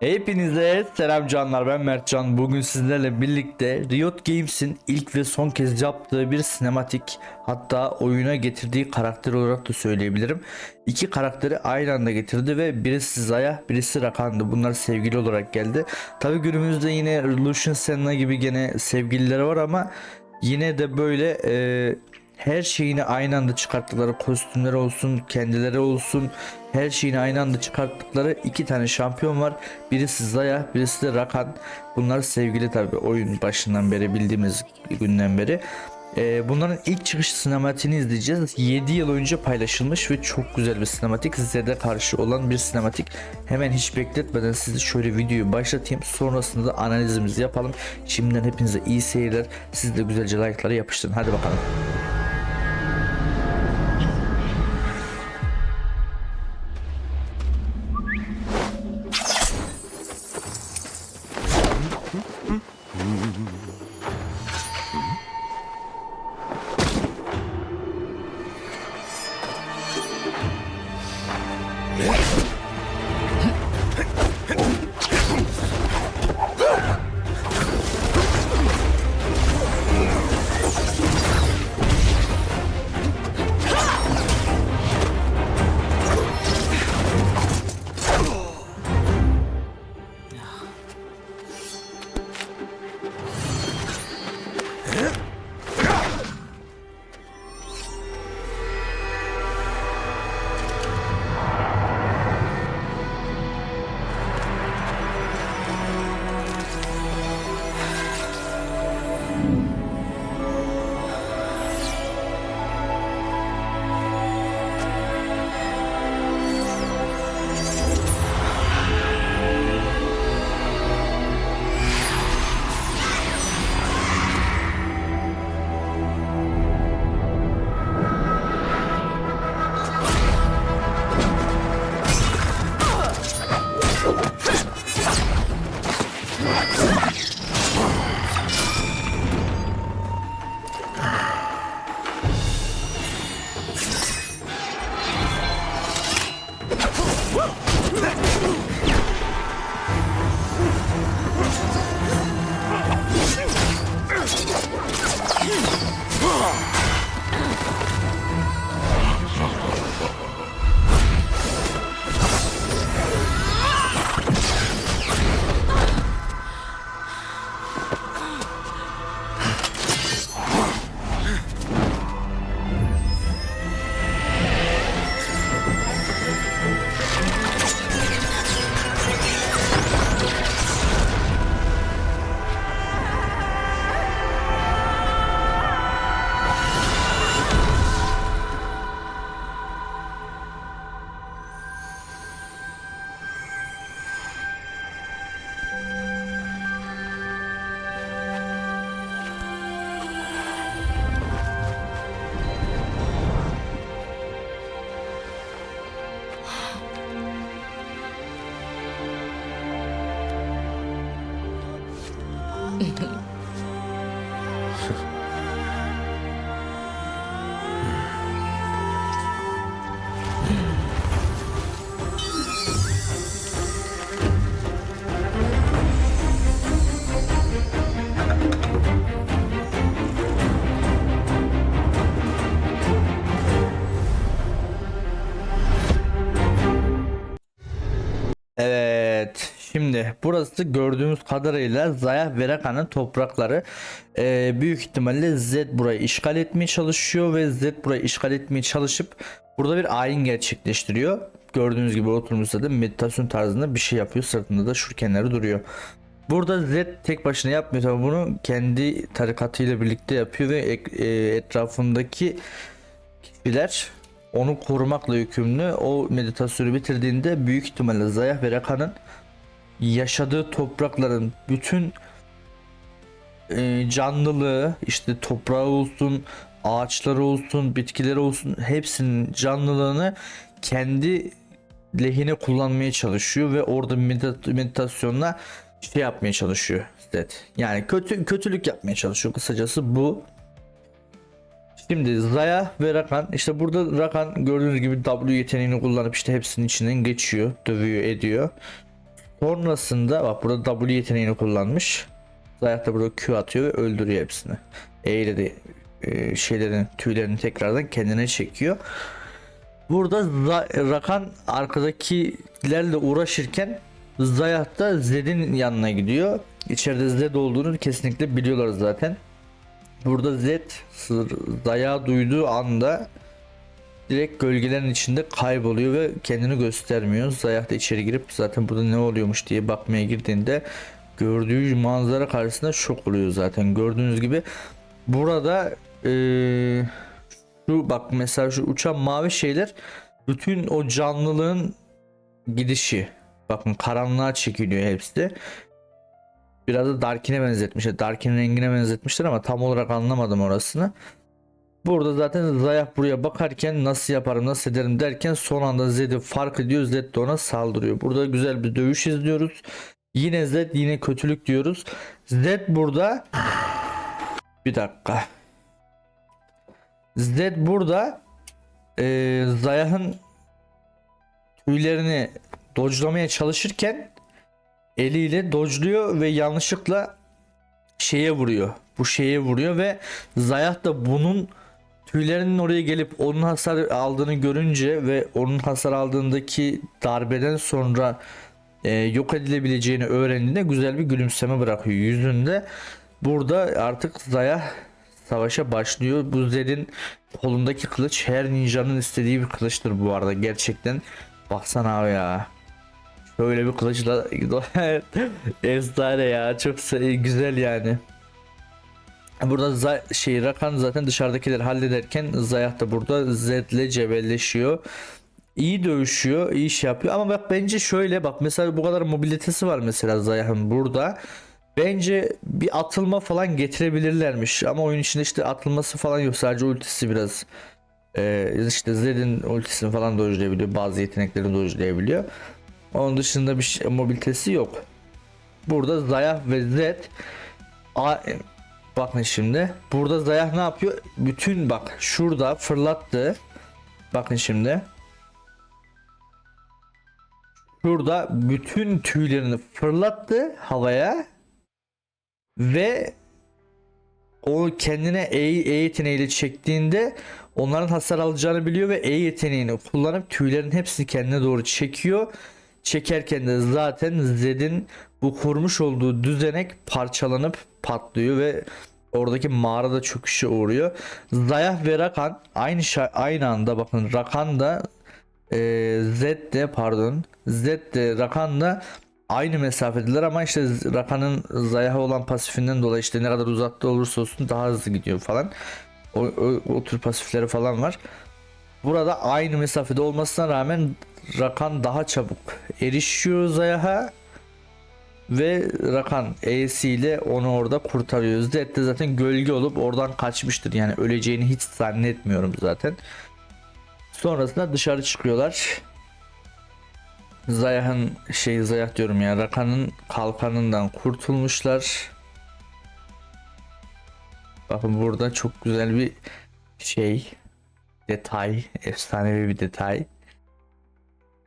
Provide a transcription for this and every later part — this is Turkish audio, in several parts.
Hepinize selam canlar ben Mertcan bugün sizlerle birlikte Riot Games'in ilk ve son kez yaptığı bir sinematik hatta oyuna getirdiği karakter olarak da söyleyebilirim. İki karakteri aynı anda getirdi ve birisi Zaya birisi Rakan'dı bunlar sevgili olarak geldi. Tabi günümüzde yine Lucian Senna gibi gene sevgilileri var ama yine de böyle e, her şeyini aynı anda çıkarttıkları kostümleri olsun kendileri olsun her şeyini aynı anda çıkarttıkları iki tane şampiyon var. Birisi Zaya birisi de Rakan. Bunlar sevgili tabi oyun başından beri bildiğimiz günden beri. Ee, bunların ilk çıkış sinematiğini izleyeceğiz. 7 yıl önce paylaşılmış ve çok güzel bir sinematik. Zed'e karşı olan bir sinematik. Hemen hiç bekletmeden size şöyle videoyu başlatayım. Sonrasında da analizimizi yapalım. Şimdiden hepinize iyi seyirler. Siz de güzelce like'ları yapıştırın. Hadi bakalım. Mm-hmm. 嗯。哼 Şimdi burası gördüğümüz kadarıyla Zaya ve Rakan'ın toprakları. Ee, büyük ihtimalle Z burayı işgal etmeye çalışıyor ve Z burayı işgal etmeye çalışıp burada bir ayin gerçekleştiriyor. Gördüğünüz gibi oturumuzda da meditasyon tarzında bir şey yapıyor. Sırtında da şurkenleri duruyor. Burada Z tek başına yapmıyor tabii bunu kendi tarikatıyla birlikte yapıyor ve e, etrafındaki kişiler onu korumakla yükümlü. O meditasyonu bitirdiğinde büyük ihtimalle Zayah ve Raka'nın yaşadığı toprakların bütün e, canlılığı işte toprağı olsun, ağaçları olsun, bitkileri olsun hepsinin canlılığını kendi lehine kullanmaya çalışıyor ve orada medita- meditasyonla şey yapmaya çalışıyor. Zed. Yani kötü kötülük yapmaya çalışıyor. Kısacası bu. Şimdi Zaya ve Rakan işte burada Rakan gördüğünüz gibi W yeteneğini kullanıp işte hepsinin içinden geçiyor, dövüyor, ediyor. Sonrasında bak burada W yeteneğini kullanmış. Zayah da burada Q atıyor ve öldürüyor hepsini. E ile de e, şeylerin tüylerini tekrardan kendine çekiyor. Burada Rakan arkadakilerle uğraşırken Zayah da Zed'in yanına gidiyor. İçeride Zed olduğunu kesinlikle biliyorlar zaten. Burada Zed Zayah duyduğu anda direkt gölgelerin içinde kayboluyor ve kendini göstermiyor. Zayah da içeri girip zaten burada ne oluyormuş diye bakmaya girdiğinde gördüğü manzara karşısında şok oluyor zaten. Gördüğünüz gibi burada eee, şu bak mesela şu uçan mavi şeyler bütün o canlılığın gidişi. Bakın karanlığa çekiliyor hepsi. Biraz da Darkin'e benzetmişler. Darkin'in rengine benzetmişler ama tam olarak anlamadım orasını. Burada zaten Zayah buraya bakarken nasıl yaparım nasıl ederim derken son anda Zed'i fark ediyor. Zed de ona saldırıyor. Burada güzel bir dövüş izliyoruz. Yine Zed yine kötülük diyoruz. Zed burada bir dakika. Zed burada eee Zayah'ın tüylerini dodge'lamaya çalışırken eliyle dodge'luyor ve yanlışlıkla şeye vuruyor. Bu şeye vuruyor ve Zayah da bunun tüylerinin oraya gelip onun hasar aldığını görünce ve onun hasar aldığındaki darbeden sonra e, yok edilebileceğini öğrendiğinde güzel bir gülümseme bırakıyor yüzünde. Burada artık Zayah savaşa başlıyor. Bu Zed'in kolundaki kılıç her ninjanın istediği bir kılıçtır bu arada gerçekten. Baksana abi ya. Şöyle bir kılıçla efsane ya çok güzel yani. Burada Za- şey Rakan zaten dışarıdakileri hallederken Zayah da burada Zed'le cebelleşiyor. İyi dövüşüyor, iyi iş yapıyor ama bak bence şöyle bak mesela bu kadar mobilitesi var mesela Zayah'ın burada. Bence bir atılma falan getirebilirlermiş ama oyun içinde işte atılması falan yok sadece ultisi biraz ee, işte Zed'in ultisini falan dojlayabiliyor bazı yeteneklerini dojlayabiliyor. Onun dışında bir şey, mobilitesi yok. Burada Zayah ve Zed A- Bakın şimdi. Burada Zayah ne yapıyor? Bütün bak şurada fırlattı. Bakın şimdi. Şurada bütün tüylerini fırlattı havaya ve o kendine E, e yeteneğiyle çektiğinde onların hasar alacağını biliyor ve E yeteneğini kullanıp tüylerin hepsini kendine doğru çekiyor. Çekerken de zaten Zed'in bu kurmuş olduğu düzenek parçalanıp patlıyor ve oradaki mağarada çöküşe uğruyor. Zayah ve Rakan aynı aynı anda bakın Rakan da e, Zed de pardon Zed de Rakan da aynı mesafedeler ama işte Rakan'ın Zayah'a olan pasifinden dolayı işte ne kadar uzakta olursa olsun daha hızlı gidiyor falan. O, o, o tür pasifleri falan var. Burada aynı mesafede olmasına rağmen Rakan daha çabuk erişiyor Zayah'a ve Rakan E'si ile onu orada kurtarıyor. Zed de zaten gölge olup oradan kaçmıştır. Yani öleceğini hiç zannetmiyorum zaten. Sonrasında dışarı çıkıyorlar. Zayah'ın şey Zayah diyorum ya Rakan'ın kalkanından kurtulmuşlar. Bakın burada çok güzel bir şey detay, efsanevi bir detay.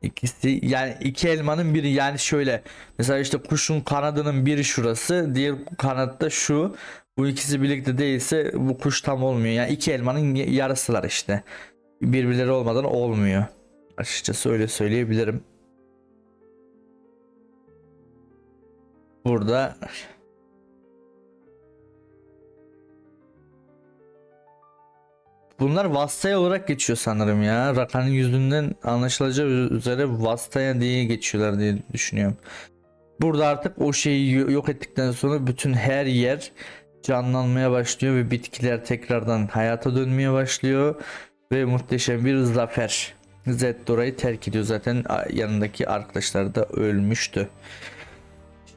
İkisi yani iki elmanın biri yani şöyle mesela işte kuşun kanadının biri şurası diğer kanatta şu. Bu ikisi birlikte değilse bu kuş tam olmuyor. Yani iki elmanın yarısılar işte. Birbirleri olmadan olmuyor. Açıkçası öyle söyleyebilirim. Burada Bunlar Vastaya olarak geçiyor sanırım ya. Rakan'ın yüzünden anlaşılacağı üzere Vastaya diye geçiyorlar diye düşünüyorum. Burada artık o şeyi yo- yok ettikten sonra bütün her yer canlanmaya başlıyor ve bitkiler tekrardan hayata dönmeye başlıyor ve muhteşem bir zafer. Zed terk ediyor zaten yanındaki arkadaşlar da ölmüştü.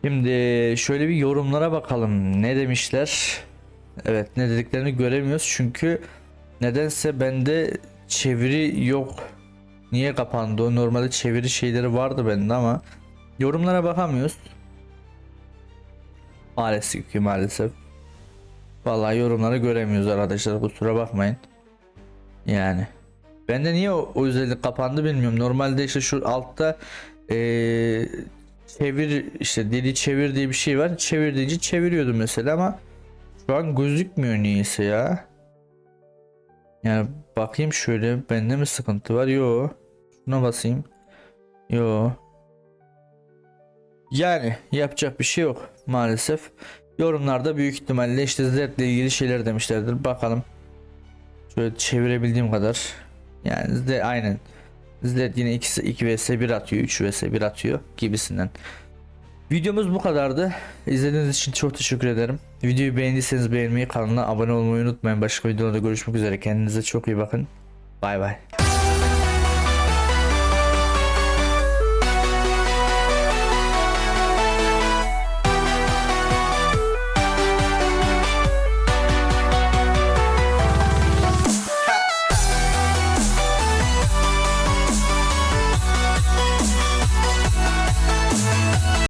Şimdi şöyle bir yorumlara bakalım. Ne demişler? Evet ne dediklerini göremiyoruz çünkü nedense bende çeviri yok. Niye kapandı? Normalde çeviri şeyleri vardı bende ama yorumlara bakamıyoruz. Maalesef ki maalesef. Vallahi yorumları göremiyoruz arkadaşlar kusura bakmayın. Yani. Bende niye o, o özellik kapandı bilmiyorum. Normalde işte şu altta eee, çevir işte deli çevir diye bir şey var. Çevir deyince çeviriyordu mesela ama şu an gözükmüyor niyeyse ya. Yani bakayım şöyle bende mi sıkıntı var? Yo. Şuna basayım. Yo. Yani yapacak bir şey yok maalesef. Yorumlarda büyük ihtimalle işte Z ile ilgili şeyler demişlerdir. Bakalım. Şöyle çevirebildiğim kadar. Yani Z aynen. Z yine 2, 2 vs 1 atıyor, 3 vs 1 atıyor gibisinden. Videomuz bu kadardı. İzlediğiniz için çok teşekkür ederim. Videoyu beğendiyseniz beğenmeyi, kanala abone olmayı unutmayın. Başka videolarda görüşmek üzere. Kendinize çok iyi bakın. Bay bay.